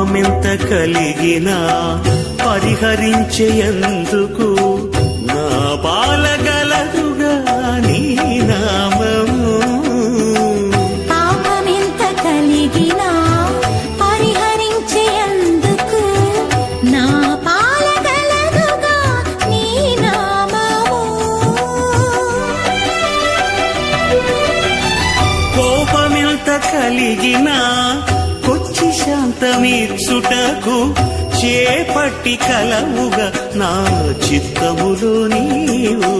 పాపమెంత కలిగినా పరిహరించేందుకు నా పాలగలదుగా నీ నామము. పాపమెంత కలిగినా పరిహరించేందుకు నా పాలగలదుగా నీ నామము. కోపమెంత కలిగినా శాంతమీర్చుటకు చేపట్టి కలవుగా నా చిత్తములో నీవు.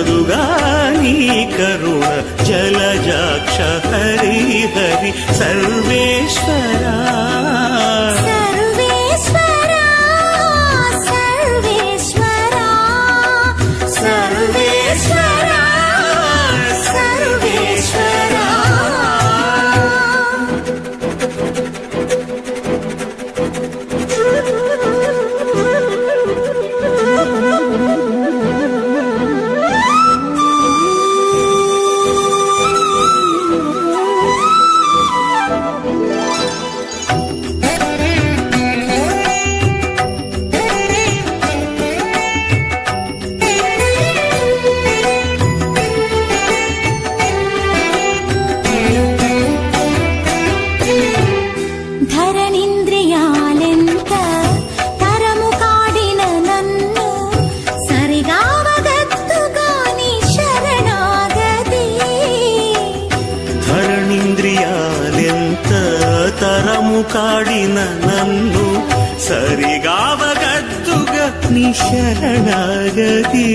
కలదుగా నీ కరుణ జలజాక్ష హరి హరి సర్వేశ్వరా. తరము కాడిన నన్ను సరిగావగద్దుగా నీ శరణాగతి.